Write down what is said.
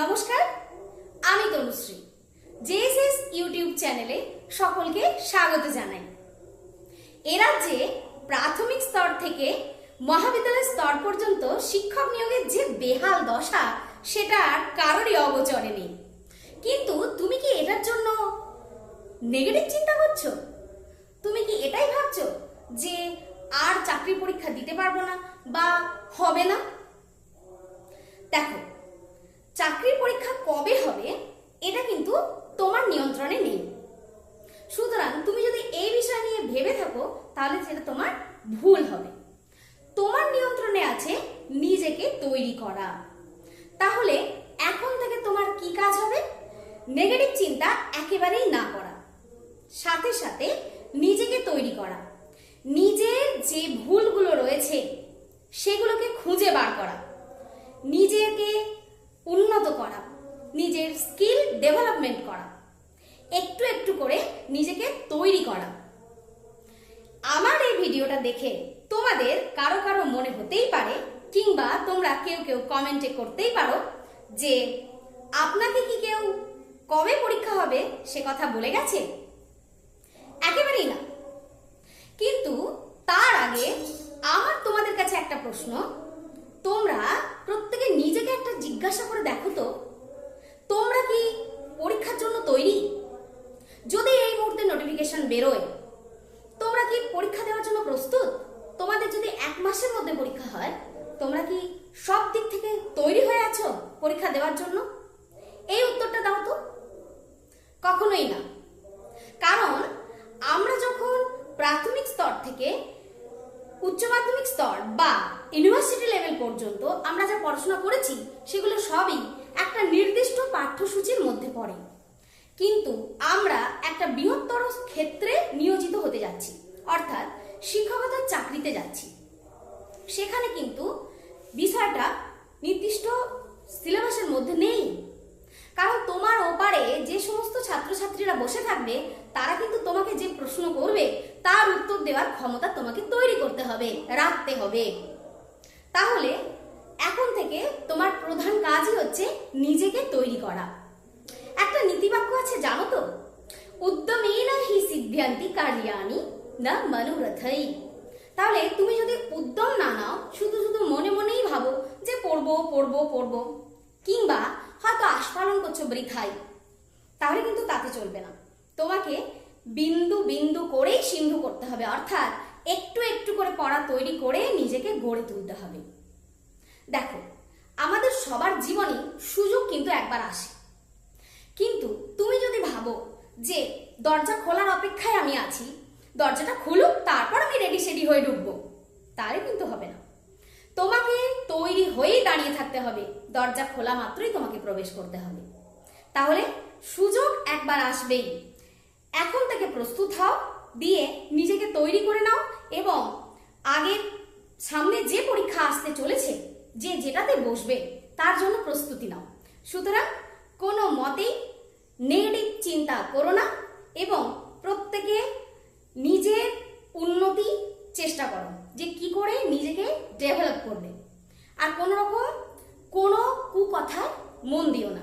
নমস্কার, আমি Tanushree. JSS YouTube চ্যানেলে সকলকে স্বাগত জানাই। এ রাজ্যে প্রাথমিক স্তর থেকে মহাবিদ্যালয় স্তর পর্যন্ত শিক্ষক নিয়োগের যে বেহাল দশা, সেটা আর কারোরই অগোচরে নেই। কিন্তু তুমি কি এটার জন্য নেগেটিভ চিন্তা করছ? তুমি কি এটাই ভাবছ যে আর চাকরি পরীক্ষা দিতে পারব না বা হবে না? দেখো চাকরির পরীক্ষা কবে হবে, এটা কিন্তু তোমার নিয়ন্ত্রণে নেই। সুতরাং তুমি যদি এই বিষয় নিয়ে ভেবে থাকো, তাহলে সেটা তোমার ভুল হবে। তোমার নিয়ন্ত্রণে আছে নিজেকে তৈরি করা। তাহলে এখন থেকে তোমার কি কাজ হবে? নেগেটিভ চিন্তা একেবারেই না করা। সাথে সাথে নিজেকে তৈরি করা। নিজের যে ভুলগুলো রয়েছে সেগুলোকে খুঁজে বার করা নিজেকে উন্নত করা নিজের স্কিল ডেভেলপমেন্ট করা। একটু একটু করে নিজেকে তৈরি করা। আমার এই ভিডিওটা দেখে তোমাদের কারও কারও মনে হতেই পারে কিংবা তোমরা কেউ কেউ কমেন্টে করতেই পারো যে, আপনাকে কি কেউ কবে পরীক্ষা হবে সে কথা বলে গেছে? একেবারেই না। কিন্তু তার আগে আমার তোমাদের কাছে একটা প্রশ্ন। তোমরা প্রত্যেকে নিজেকে একটা জিজ্ঞাসা করে দেখো তো। তোমরা কি পরীক্ষার জন্য তৈরি? যদি এই মুহূর্তে নোটিফিকেশন বেরোয়, তোমরা কি পরীক্ষা দেওয়ার জন্য প্রস্তুত? তোমাদের যদি এক মাসের মধ্যে পরীক্ষা হয়, তোমরা কি সব দিক থেকে তৈরি হয়ে আছো পরীক্ষা দেওয়ার জন্য? এই উত্তরটা দাও তো। কখনোই না। কারণ আমরা যখন প্রাথমিক স্তর থেকে উচ্চ মাধ্যমিক স্তর বা ইউনিভার্সিটি পর্যন্ত আমরা যা পড়াশোনা করেছি, সেগুলো সবই একটা নির্দিষ্ট পাঠ্যসূচির মধ্যে পড়ে। কিন্তু আমরা একটা বৃহত্তর ক্ষেত্রে নিয়োজিত হতে যাচ্ছি, অর্থাৎ শিক্ষকতার চাকরিতে যাচ্ছি। সেখানে কিন্তু বিষয়টা নির্দিষ্ট সিলেবাসের মধ্যে নেই। কারণ তোমার ওপারে যে সমস্ত ছাত্রছাত্রীরা বসে থাকবে, তারা কিন্তু তোমাকে যে প্রশ্ন করবে, তার উত্তর দেওয়ার ক্ষমতা তোমাকে তৈরি করতে হবে, রাখতে হবে। তাহলে এখন থেকে তোমার প্রধান কাজই হচ্ছে নিজেকে তৈরি করা। একটা নীতিবাক্য আছে, জানো তো? উদ্যমেন হি সিদ্ধান্তি কার্যানি না মনোরথই। তাহলে তুমি যদি উদ্যম না নাও, শুধু শুধু মনে মনেই ভাবো যে পড়ব পড়ব পড়ব, কিংবা হয়তো আস্ফালন করছ বৃথাই তাহলে কিন্তু তাতে চলবে না। তোমাকে বিন্দু বিন্দু করেই সিন্ধু করতে হবে। অর্থাৎ একটু একটু করে পড়া তৈরি করে নিজেকে গড়ে তুলতে হবে। দেখো, আমাদের সবার জীবনে সুযোগ কিন্তু একবার আসে। কিন্তু তুমি যদি ভাবো যে দরজা খোলার অপেক্ষায় আমি আছি, দরজাটা খুলুক, তারপর আমি রেডি সেডি হয়ে ঢুকবো, তাহলে কিন্তু হবে না। তোমাকে তৈরি হয়েই দাঁড়িয়ে থাকতে হবে, দরজা খোলা মাত্রই তোমাকে প্রবেশ করতে হবে। তাহলে সুযোগ একবার আসবেই। এখন থেকে প্রস্তুত হও, দিয়ে নিজেকে তৈরি করে এবং আগের সামনে যে পরীক্ষা আসতে চলেছে, যে যেটাতে বসবে, তার জন্য প্রস্তুতি নাও। সুতরাং কোনো মতেই নেগেটিভ চিন্তা করো না এবং প্রত্যেকে নিজের উন্নতি চেষ্টা করো, যে কি করে নিজেকে ডেভেলপ করবে আর কোনো রকম কোনো কুকথায় মন দিও না।